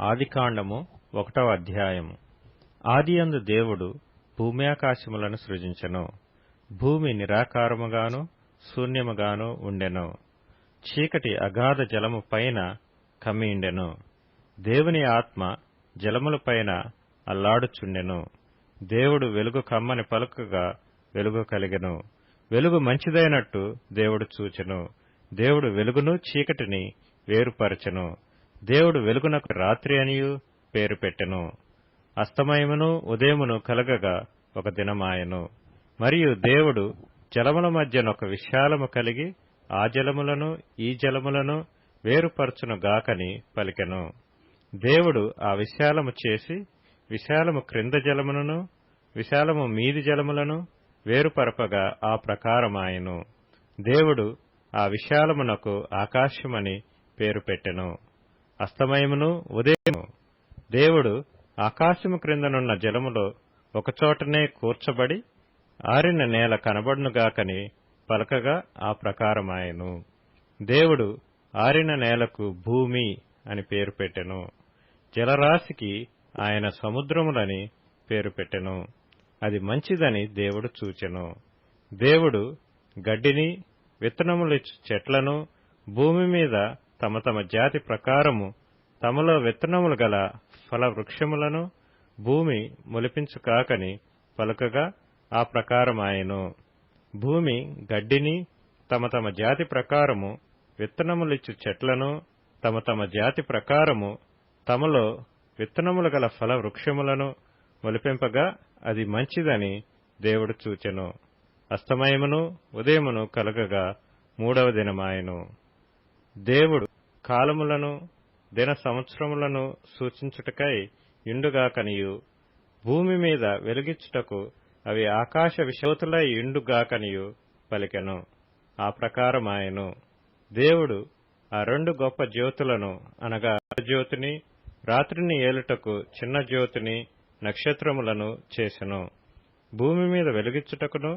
ఆదికాండము ఒకటవ అధ్యాయము. ఆదియందు దేవుడు భూమ్యాకాశములను సృజించెను. భూమి నిరాకారముగాను శూన్యముగాను ఉండెను. చీకటి అగాధ జలము పైన కమ్మియుండెను. దేవుని ఆత్మ జలములపైన అల్లాడుచుండెను. దేవుడు వెలుగు కమ్మని పలుకగా వెలుగు కలిగెను. వెలుగు మంచిదైనట్టు దేవుడు చూచెను. దేవుడు వెలుగును చీకటిని వేరుపరచెను. దేవుడు వెలుగునకు రాత్రి అనియు పేరు పెట్టెను. అస్తమయమును ఉదయమును కలగగా ఒక దినమాయెను. మరియు దేవుడు జలముల మధ్యనొక విశాలము కలిగి ఆ జలములను ఈ జలములను వేరుపరచును గాకని పలికెను. దేవుడు ఆ విశాలము చేసి విశాలము క్రింద జలములను విశాలము మీది జలములను వేరుపరపగా ఆ ప్రకారమాయెను. దేవుడు ఆ విశాలమునకు ఆకాశమని పేరు పెట్టెను. అస్తమయమును ఉదయము దేవుడు ఆకాశము క్రిందనున్న జలములో ఒకచోటనే కూర్చబడి ఆరిన నేల కనబడునుగాకని పలకగా ఆ ప్రకారమాయను. దేవుడు ఆరిన నేలకు భూమి అని పేరు పెట్టెను. జలరాశికి ఆయన సముద్రములని పేరు పెట్టెను. అది మంచిదని దేవుడు చూచెను. దేవుడు గడ్డిని విత్తనములిచ్చు చెట్లను భూమి మీద తమ తమ జాతి ప్రకారము తమలో విత్తనములు గల ఫల వృక్షములను భూమి మొలిపించుకాకని పలుకగా ఆ ప్రకారమాయెను. భూమి గడ్డిని తమ తమ జాతి ప్రకారము విత్తనములిచ్చు చెట్లను తమ తమ జాతి ప్రకారము తమలో విత్తనములు గల ఫల వృక్షములను మొలిపింపగా అది మంచిదని దేవుడు చూచెను. అస్తమయమును ఉదయమును కలగగా మూడవ దినమాయెను. దేవుడు కాలములను దిన సంవత్సరములను సూచించుటకై ఇండుగాకనియు భూమి మీద వెలిగించుటకు అవి ఆకాశ విశోతులై ఇండుగాకనియు పలికెను. ఆ ప్రకారమాయను దేవుడు ఆ రెండు గొప్ప జ్యోతులను అనగా జ్యోతిని రాత్రిని ఏలుటకు చిన్న జ్యోతిని నక్షత్రములను చేసెను. భూమి మీద వెలిగించుటకును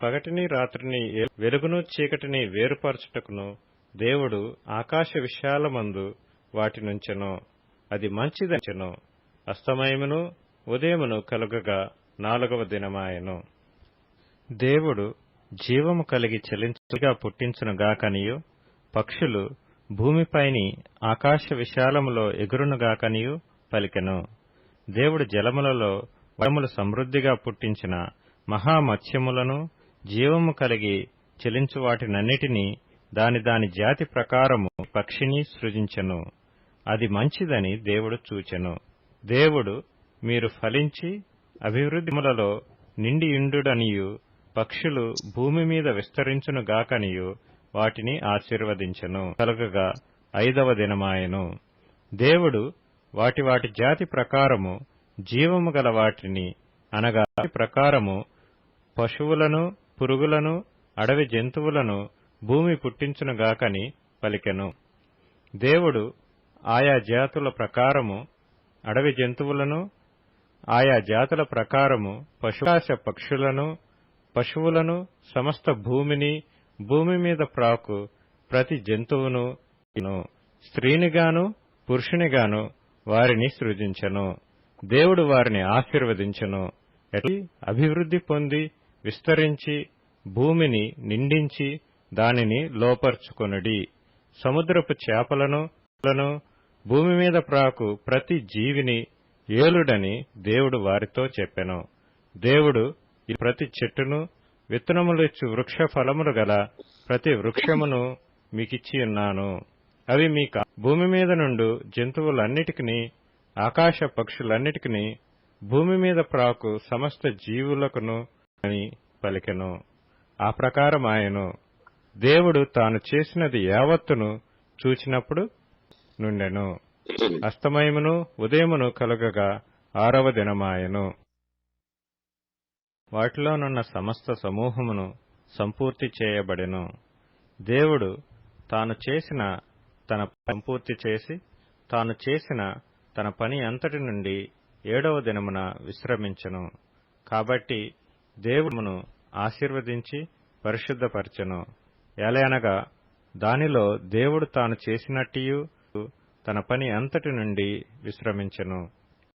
పగటిని రాత్రిని వెలుగును చీకటిని వేరుపరచుటకును దేవుడు ఆకాశ విశాలమందు వాటి నుంచెను అది మంచిదంచెను అస్తమయమును ఉదయమును కలుగగా నాలుగవ దినమాయెను. దేవుడు జీవము కలిగి చలించగా పుట్టించునుగాకనియు పక్షులు భూమిపైని ఆకాశ విశాలములో ఎగురునుగాకనియు పలికెను. దేవుడు జలములలో వరములు సమృద్ధిగా పుట్టించిన మహామత్స్యములను జీవము కలిగి చెలించు వాటినన్నిటినీ దాని దాని జాతి ప్రకారము పక్షిని సృజించెను. అది మంచిదని దేవుడు చూచెను. దేవుడు మీరు ఫలించి అభివృద్ధిములలో నిండియుండుడనియు పక్షులు భూమి మీద విస్తరించునుగాకనియు వాటిని ఆశీర్వదించెను. కలగగా ఐదవ దినమాయెను. దేవుడు వాటి వాటి జాతి ప్రకారము జీవము గల వాటిని అనగా ప్రకారము పశువులను పురుగులను అడవి జంతువులను భూమి పుట్టించునుగాకని పలికెను. దేవుడు ఆయా జాతుల ప్రకారము అడవి జంతువులను ఆయా జాతుల ప్రకారము పశుకాశ పక్షులను పశువులను సమస్త భూమిని భూమి మీద ప్రాకు ప్రతి జంతువును స్త్రీనిగాను పురుషునిగాను వారిని సృజించెను. దేవుడు వారిని ఆశీర్వదించెను. అభివృద్ధి పొంది విస్తరించి భూమిని నిండించి దానిని లోపర్చుకొనుడి. సముద్రపు చేపలను భూమి మీద ప్రాకు ప్రతి జీవిని ఏలుడని దేవుడు వారితో చెప్పెను. దేవుడు ఈ ప్రతి చెట్టును విత్తనములిచ్చు వృక్ష ఫలములు గల ప్రతి వృక్షమును మీకిచ్చి ఉన్నాను. అవి మీకు భూమి మీద నుండు జంతువులన్నిటికీ ఆకాశ పక్షులన్నిటికీ భూమి మీద ప్రాకు సమస్త జీవులకును అని పలికెను. ఆ ప్రకారం ఆయను దేవుడు తాను చేసినది యావత్తును చూచినప్పుడు నుండెను. అస్తమయమును ఉదయమును కలుగగా ఆరవ దినమాయెను. వాటిలోనున్న సమస్త సమూహమును సంపూర్తి చేయబడెను. దేవుడు తాను చేసిన తన సంపూర్తి చేసి తాను చేసిన తన పని అంతటి నుండి ఏడవ దినమున విశ్రమించెను. కాబట్టి దేవుడును ఆశీర్వదించి పరిశుద్ధపరచెను. ఎలయనగా దానిలో దేవుడు తాను చేసినట్టియు తన పని అంతటి నుండి విశ్రమించెను.